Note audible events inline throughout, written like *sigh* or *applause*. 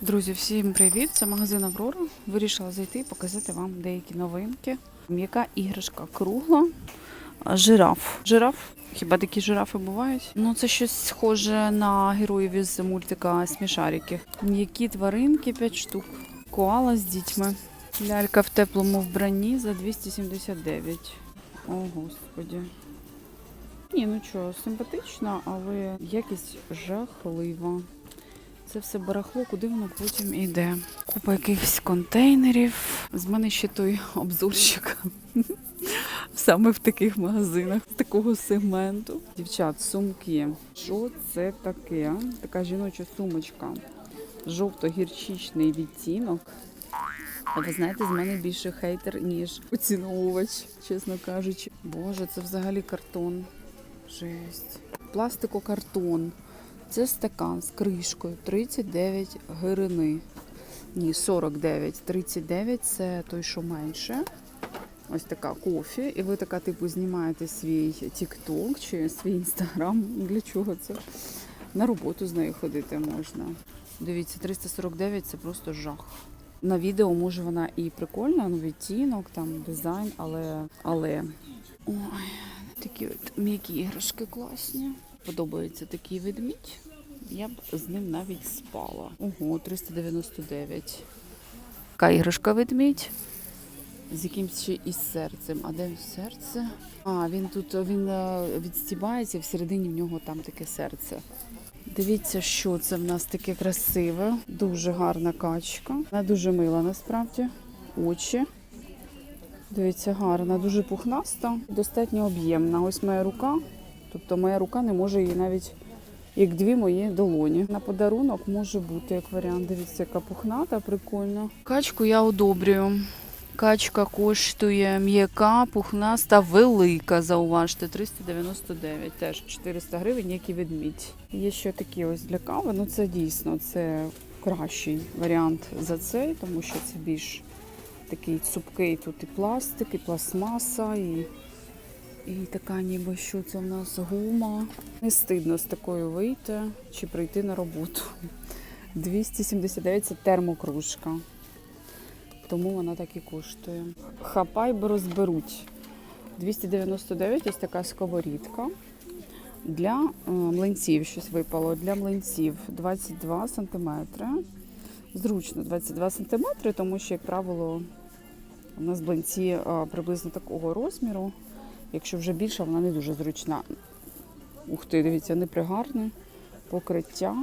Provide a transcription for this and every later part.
Друзі, всім привіт! Це магазин Аврора. Вирішила зайти і показати вам деякі новинки. М'яка іграшка кругла. Жираф. Жираф. Хіба такі жирафи бувають? Ну, це щось схоже на героїв із мультика Смішарики. М'які тваринки 5 штук. Коала з дітьми. Лялька в теплому вбранні за 279. О, господі. Ні, ну що, симпатично, але якість жахлива. Це все барахло, куди воно потім йде. Купа якихось контейнерів. З мене ще той обзорщик. *laughs* Саме в таких магазинах, такого сегменту. Дівчат, сумки. Що це таке? Така жіноча сумочка. Жовто-гірчичний відтінок. А ви знаєте, з мене більше хейтер, ніж оціновувач, чесно кажучи. Боже, це взагалі картон. Жесть. Пластикокартон. Це стакан з кришкою 39 гривни. Ні, 49. 39 це той, що менше. Ось така кофі. І ви така, типу, знімаєте свій TikTok чи свій інстаграм. Для чого це? На роботу з нею ходити можна. Дивіться, 349 це просто жах. На відео може вона і прикольна, ну відтінок, там дизайн, але. але. Ой, такі от м'які іграшки класні. Подобається такий ведмідь. Я б з ним навіть спала. Ого, 399. Така іграшка ведмідь. З якимсь ще із серцем. А де серце? А, він тут він е, відстібається, всередині в нього там таке серце. Дивіться, що це в нас таке красиве. Дуже гарна качка. Вона дуже мила насправді. Очі. Дивіться, гарна, дуже пухнаста, достатньо об'ємна. Ось моя рука. Тобто моя рука не може її навіть як дві мої долоні. На подарунок може бути як варіант. Дивіться, яка пухната, прикольно. Качку я одобрюю. Качка коштує м'яка, пухнаста, велика, зауважте, 399, теж 400 гривень, як і ведмідь. Є ще такі ось для кави. Ну це дійсно це кращий варіант за цей, тому що це більш такий цупкий тут і пластик, і пластмаса, і, і така ніби що це в нас гума. Не стидно з такою вийти чи прийти на роботу. 279 це термокружка. Тому вона так і коштує. Хапай, бо розберуть. 299 ось така сковорідка. Для е, млинців щось випало. Для млинців 22 см. Зручно 22 см, тому що, як правило, у нас блинці е, приблизно такого розміру. Якщо вже більша, вона не дуже зручна. Ух ти, дивіться, непригарне покриття.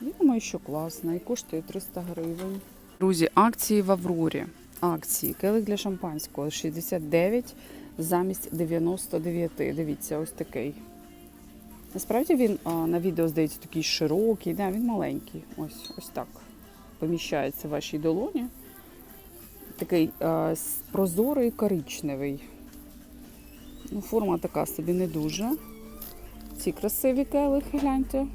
Я думаю, що класно. І коштує 300 гривень. Друзі, акції в Аврорі. Акції. Келик для шампанського 69 замість 99. Дивіться, ось такий. Насправді він на відео здається такий широкий, да, він маленький. Ось ось так. Поміщається в вашій долоні. Такий прозорий коричневий. Ну, форма така собі не дуже. Ці красиві келихи, гляньте.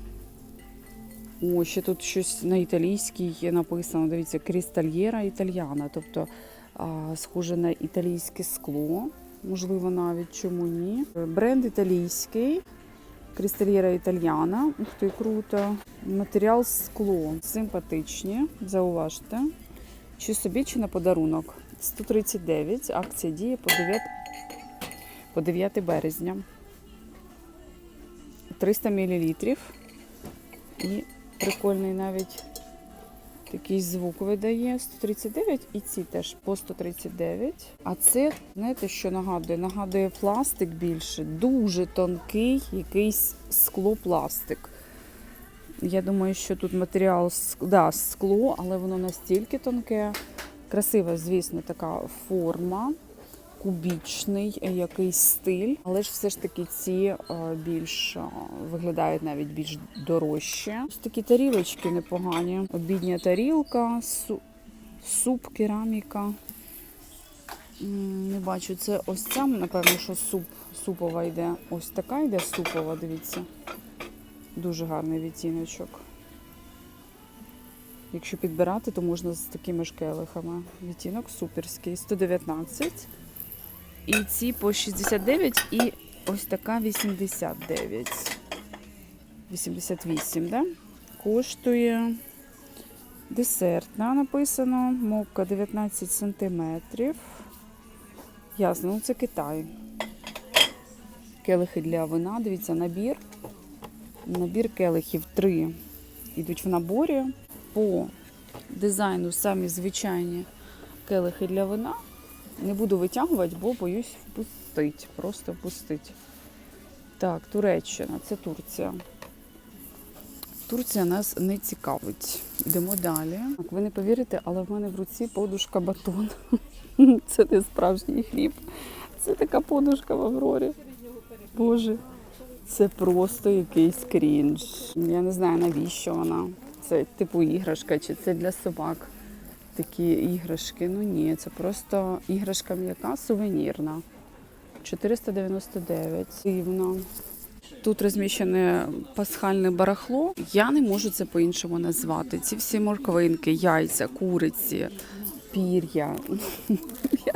О, ще тут щось на італійській є написано. Дивіться, крістальєра італьяна, тобто схоже на італійське скло. Можливо, навіть чому ні. Бренд італійський. Крістальєра італьяна. Ух ти, круто. Матеріал скло. Симпатичні, зауважте. Чи собі, чи на подарунок. 139. Акція діє по 9, по 9 березня. 300 мл. І прикольний навіть такий звук видає 139 і ці теж по 139. А це, знаєте, що нагадує? Нагадує пластик більше, дуже тонкий якийсь склопластик. Я думаю, що тут матеріал да, скло, але воно настільки тонке. Красива, звісно, така форма, кубічний е, якийсь стиль, але ж все ж таки ці е, більш е, виглядають навіть більш дорожче. Ось такі тарілочки непогані. Обідня тарілка, суп, кераміка. Не бачу, це ось ця, напевно, що суп, супова йде. Ось така йде супова, дивіться. Дуже гарний відтіночок. Якщо підбирати, то можна з такими ж келихами. Відтінок суперський. 119. І ці по 69 і ось така 89. 88, да? Коштує Десертна написано, мовка 19 см. Ясно, ну це Китай. Келихи для вина. Дивіться, набір. Набір келихів 3 йдуть в наборі. По дизайну самі звичайні келихи для вина. Не буду витягувати, бо боюсь впустить. Просто впустить. Так, Туреччина, це Турція. Турція нас не цікавить. Йдемо далі. Так, ви не повірите, але в мене в руці подушка батон. *laughs* Це не справжній хліб. Це така подушка в Аврорі. Боже, це просто якийсь крінж. Я не знаю, навіщо вона. Це типу іграшка, чи це для собак такі іграшки. Ну ні, це просто іграшка м'яка сувенірна. 499. Дивно. Тут розміщене пасхальне барахло. Я не можу це по-іншому назвати. Ці всі морквинки, яйця, куриці, пір'я. *laughs* Я,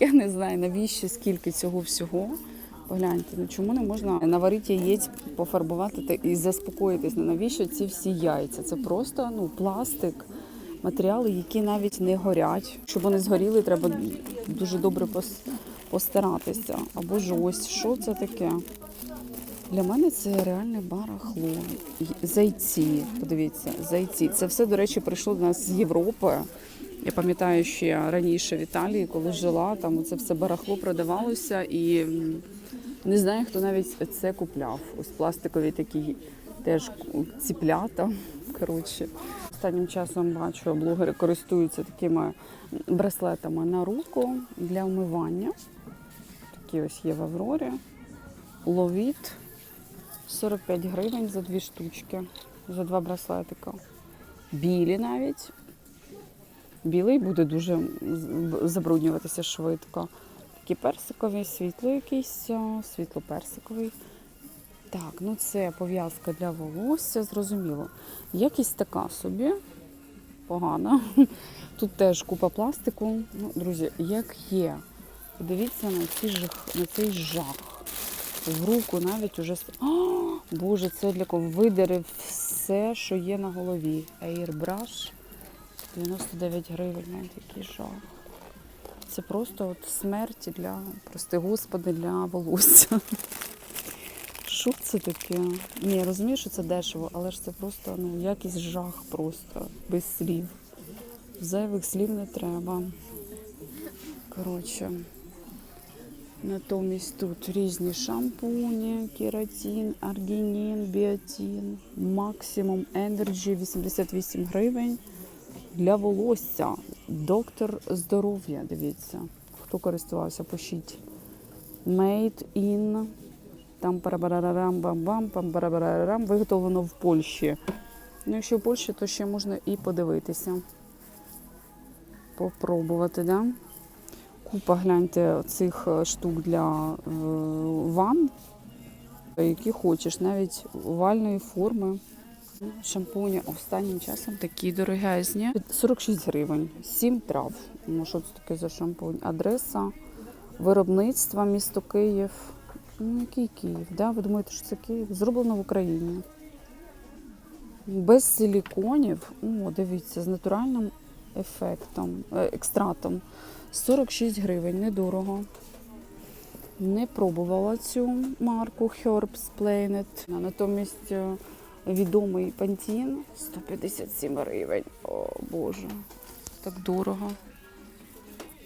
я не знаю, навіщо скільки цього всього. Погляньте, ну чому не можна наварити яєць, пофарбувати та- і заспокоїтись? Ну навіщо ці всі яйця? Це просто ну, пластик, матеріали, які навіть не горять. Щоб вони згоріли, треба дуже добре пос- постаратися. Або ж ось, що це таке? Для мене це реальне барахло. Зайці, подивіться, зайці. Це все, до речі, прийшло до нас з Європи. Я пам'ятаю, я раніше в Італії, коли жила, там це все барахло продавалося і не знаю, хто навіть це купляв. Ось пластикові такі теж ціплята. Коротше, останнім часом бачу, блогери користуються такими браслетами на руку для вмивання. Такі ось є в Аврорі. Ловіт 45 гривень за дві штучки, за два браслетика. Білі навіть. Білий буде дуже забруднюватися швидко. Такі персикові, світло якийсь, світло-персиковий. Так, ну це пов'язка для волосся, зрозуміло. Якість така собі, погана. *laughs* Тут теж купа пластику. Ну, друзі, як є. Подивіться на, ці жах, на цей жах. В руку навіть уже. *gasps* О, Боже, це для кого видерив все, що є на голові. Airbrush 99 гривень, навіть який жах. Це просто от смерть для, прости господи, для волосся. *laughs* Що це таке? Ні, я розумію, що це дешево, але ж це просто ну, якийсь жах просто, без слів. Зайвих слів не треба. Коротше. Натомість тут різні шампуні, кератин, аргінін, біотин, максимум Energy 88 гривень для волосся. Доктор здоров'я, дивіться. Хто користувався, пишіть. Made in там парабарарам бам бам пам парабарарам виготовлено в Польщі. Ну, якщо в Польщі, то ще можна і подивитися. Попробувати, да? Купа, гляньте, цих е, штук для е, ванн, які хочеш, навіть овальної форми. Шампуні останнім часом такі дорогезні. 46 гривень, 7 трав. Ну, що це таке за шампунь? Адреса виробництва місто Київ. Ну, який Київ? Да? Ви думаєте, що це Київ? Зроблено в Україні. Без силіконів. О, дивіться, з натуральним ефектом, е, екстратом. 46 гривень, недорого. Не пробувала цю марку Herbs Planet. Натомість е, відомий Pantene 157 гривень. О Боже, так дорого.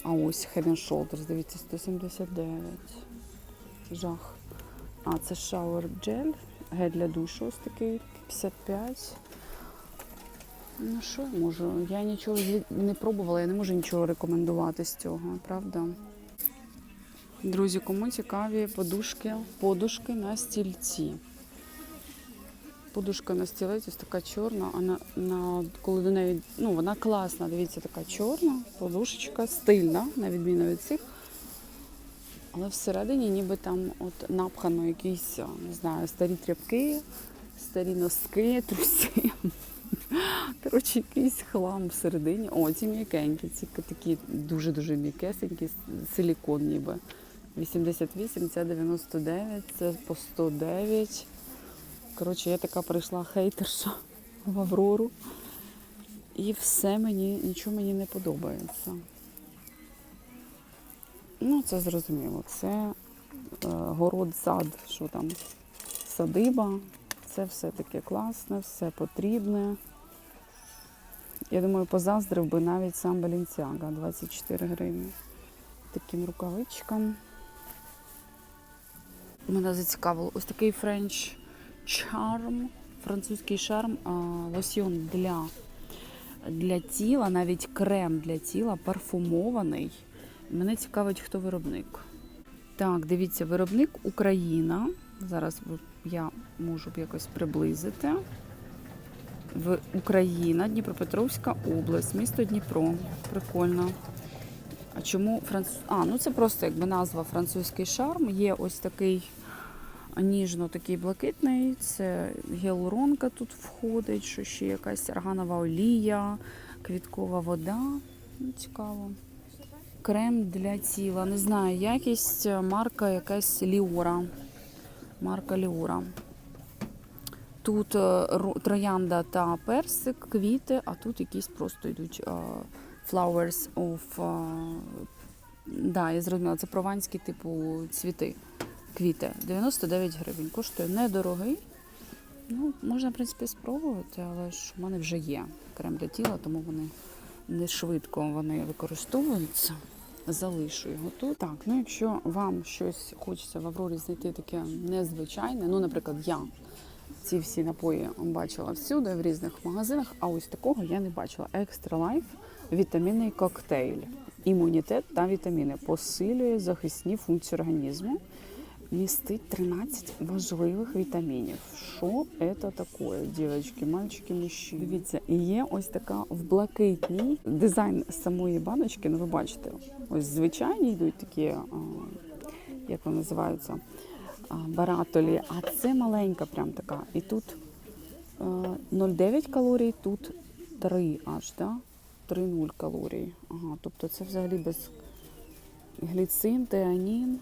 А ось Head Shoulders, дивіться, 179. Жах. А, це Shower Gel, гель для душу ось такий, 55. Ну що я можу? Я нічого не пробувала, я не можу нічого рекомендувати з цього, правда? Друзі, кому цікаві подушки, подушки на стільці. Подушка на стілець ось така чорна, а на, на, коли до неї, ну вона класна, дивіться, така чорна, подушечка, стильна, на відміну від цих. Але всередині ніби там от напхано якісь, не знаю, старі тряпки, старі носки, *laughs* труси. Коротше, якийсь хлам всередині. О, ці м'якенькі, ці такі дуже-дуже м'якесенькі, силікон ніби. 88, це 99, це по 109. Коротше, я така прийшла хейтерша в Аврору. І все мені, нічого мені не подобається. Ну, це зрозуміло. Це е, город, сад, що там, садиба. Це все таке класне, все потрібне. Я думаю, позаздрив би навіть сам Балінцяга 24 гривні. Таким рукавичкам. Мене зацікавило ось такий френч charm, французький шарм, а, лосьйон для, для тіла, навіть крем для тіла, парфумований. Мене цікавить, хто виробник. Так, дивіться, виробник Україна. Зараз я можу якось приблизити. В Україна, Дніпропетровська область, місто Дніпро. Прикольно. А чому француз? А, ну це просто якби назва французький шарм. Є ось такий ніжно такий блакитний. Це гіалуронка тут входить, що ще якась органова олія, квіткова вода. Ну, цікаво. Крем для тіла. Не знаю, якість марка якась Ліора. Марка Ліора. Тут е, троянда та персик, квіти, а тут якісь просто йдуть е, flowers of. е, Да, я зрозуміла, це прованські типу цвіти, квіти. 99 гривень. Коштує недорогий. Ну, можна, в принципі, спробувати, але ж в мене вже є крем для тіла, тому вони не швидко вони використовуються. Залишу його тут. Так, ну якщо вам щось хочеться в Аврорі знайти таке незвичайне, ну, наприклад, я ці всі напої бачила всюди, в різних магазинах, а ось такого я не бачила. Extra Life вітамінний коктейль. Імунітет та вітаміни посилює захисні функції організму. Містить 13 важливих вітамінів. Що це таке, дівчатки, мальчики, мужчини? Дивіться, і є ось така в блакитній дизайн самої баночки. Ну, ви бачите, ось звичайні йдуть такі, як вони називаються, баратолі, а це маленька, прям така. І тут е, 0,9 калорій, тут 3 аж, да? 3,0 калорій. Ага, тобто це взагалі без гліцин, теанін.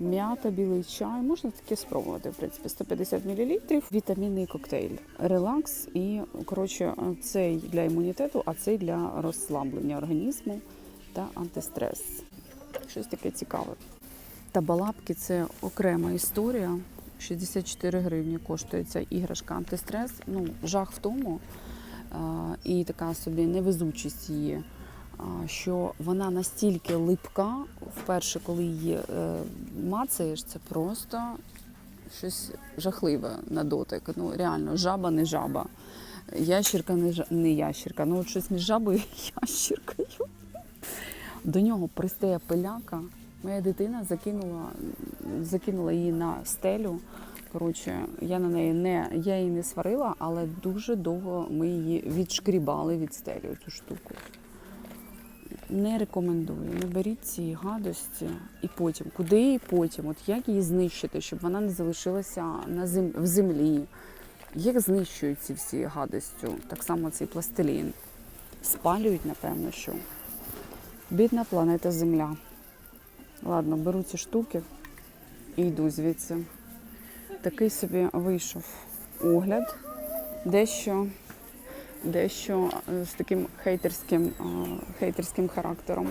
М'ята, білий чай, можна таке спробувати, в принципі, 150 мл. Вітамінний коктейль. Релакс і, коротше, цей для імунітету, а цей для розслаблення організму та антистрес. Щось таке цікаве. Та балапки це окрема історія. 64 гривні коштує ця іграшка антистрес. Ну, жах в тому, а, і така собі невезучість її що вона настільки липка, вперше, коли її е, мацаєш, це просто щось жахливе на дотик. Ну реально, жаба не жаба. Ящірка не, жа... не ящірка. Ну от щось між жабою і *laughs* ящіркою. До нього пристає пиляка. Моя дитина закинула, закинула її на стелю. Коротше, я на неї не я її не сварила, але дуже довго ми її відшкрібали від стелі цю штуку. Не рекомендую. Не беріть ці гадості і потім. Куди її потім? От як її знищити, щоб вона не залишилася на зем... в землі? Як знищують ці всі гадостю? Так само цей пластилін. Спалюють, напевно, що. Бідна планета Земля. Ладно, беру ці штуки і йду звідси. Такий собі вийшов огляд. Дещо дещо з таким хейтерським, хейтерським характером.